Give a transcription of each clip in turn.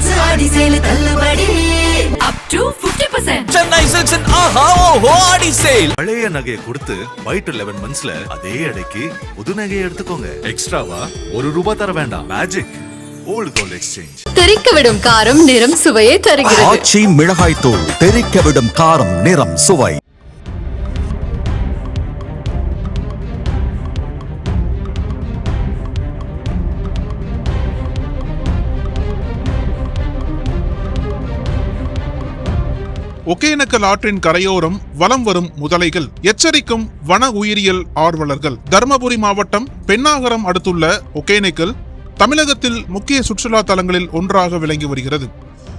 Advance ஆடி sale தள்ளுபடி. Up to 50% Chennai சில்க்ஸின் ஆஹா ஓஹோ ஆடி sale பழைய நகையை கொடுத்து ஒயிட் லெவன் மந்த்ஸ்ல அதே எடைக்கு புது நகையை எடுத்துக்கோங்க. எக்ஸ்ட்ராவா ஒரு ரூபாய் தர வேண்டாம். மேஜிக் ஓல்ட் கோல்ட் எக்ஸ்சேஞ்ச் தெறிக்கவிடும் காரம் நிறம் சுவையை தருகிறது. ஆச்சி மிளகாய் தூள் தெறிக்க விடும் காரம் நிறம் சுவை. ஒகேனக்கல் ஆற்றின் கரையோரம் வலம் வரும் முதலைகள். எச்சரிக்கும் வன உயிரியல் ஆர்வலர்கள். தருமபுரி மாவட்டம் பெண்ணாகரம் அடுத்துள்ள ஒகேனக்கல் தமிழகத்தில் முக்கிய சுற்றுலா தலங்களில் ஒன்றாக விளங்கி வருகிறது.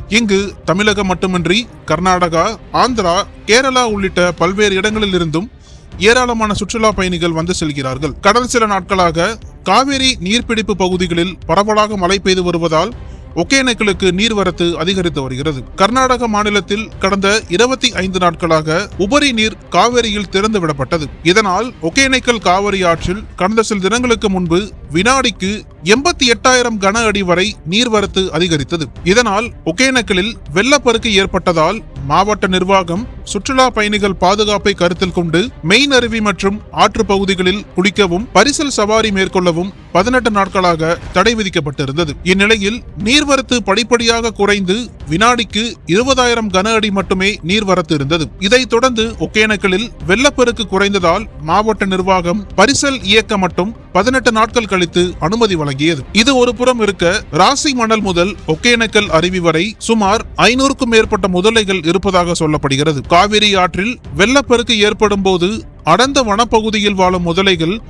இங்கு தமிழகம் மட்டுமின்றி கர்நாடகா ஆந்திரா கேரளா உள்ளிட்ட பல்வேறு இடங்களில் இருந்தும் ஏராளமான சுற்றுலா பயணிகள் வந்து செல்கிறார்கள். கடந்த சில நாட்களாக காவேரி நீர்பிடிப்பு பகுதிகளில் பரவலாக மழை பெய்து வருவதால் ஒகேனக்கலுக்கு நீர்வரத்து அதிகரித்து வருகிறது. கர்நாடக மாநிலத்தில் கடந்த இருபத்தி ஐந்து நாட்களாக உபரி நீர் காவிரியில் திறந்து விடப்பட்டது. இதனால் ஒகேனக்கல் காவிரி ஆற்றில் கடந்த சில தினங்களுக்கு முன்பு வினாடிக்கு எண்பத்தி எட்டாயிரம் கன அடி வரை நீர்வரத்து அதிகரித்தது. இதனால் ஒகேனக்கலில் வெள்ளப்பெருக்கு ஏற்பட்டதால் மாவட்ட நிர்வாகம் சுற்றுலா பயணிகள் பாதுகாப்பை கருத்தில் கொண்டு மெயின் அருவி மற்றும் ஆற்று பகுதிகளில் குளிக்கவும் பரிசல் சவாரி மேற்கொள்ளவும் பதினெட்டு நாட்களாக தடை விதிக்கப்பட்டிருந்தது. இந்நிலையில் நீர்வரத்து படிப்படியாக குறைந்து வினாடிக்கு இருபதாயிரம் கன அடி மட்டுமே நீர்வரத்து இருந்தது. இதைத் தொடர்ந்து ஒகேனக்கலில் வெள்ளப்பெருக்கு குறைந்ததால் மாவட்ட நிர்வாகம் பரிசல் இயக்க மட்டும் பதினெட்டு நாட்கள் கழித்து அனுமதி வழங்கியது. இது ஒரு புறம் இருக்க ராசி மணல் முதல் ஒகேனக்கல் அருவி வரை சுமார் ஐநூறுக்கும் மேற்பட்ட முதலைகள் இருப்பதாக சொல்லப்படுகிறது. காவிரி ஆற்றில் வெள்ளப்பெருக்கு ஏற்படும் போது அடர்ந்த வனப்பகுதியில் வாழும் முதலைகள்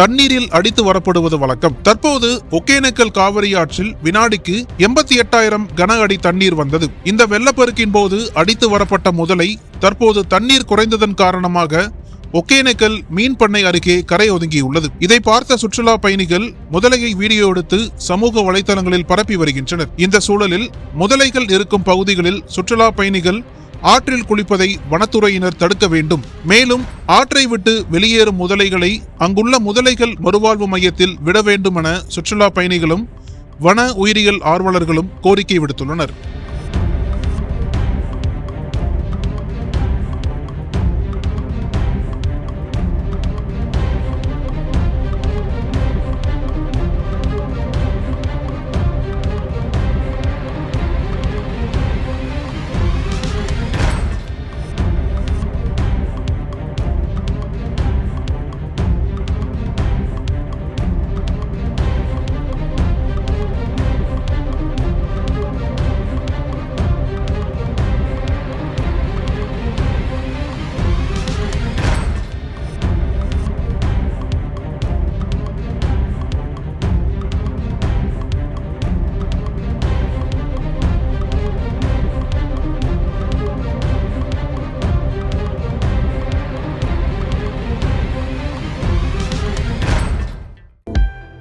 தண்ணீரில் அடித்து வரப்படுவது வழக்கம். தற்போது ஒகேனக்கல் காவிரி ஆற்றில் வினாடிக்கு எண்பத்தி எட்டாயிரம் கன அடி தண்ணீர் வந்தது. இந்த வெள்ளப்பெருக்கின் போது அடித்து வரப்பட்ட முதலை தற்போது தண்ணீர் குறைந்ததன் காரணமாக ஒகேனக்கல் மீன் பண்ணை அருகே கரை ஒதுங்கியுள்ளது. இதை பார்த்த சுற்றுலா பயணிகள் முதலையை வீடியோ எடுத்து சமூக வலைதளங்களில் பரப்பி வருகின்றனர். இந்த சூழலில் முதலைகள் இருக்கும் பகுதிகளில் சுற்றுலா பயணிகள் ஆற்றில் குளிப்பதை வனத்துறையினர் தடுக்க வேண்டும். மேலும் ஆற்றை விட்டு வெளியேறும் முதலைகளை அங்குள்ள முதலைகள் மறுவாழ்வு மையத்தில் விட வேண்டும் என சுற்றுலா பயணிகளும் வன உயிரியல் ஆர்வலர்களும் கோரிக்கை விடுத்துள்ளனர்.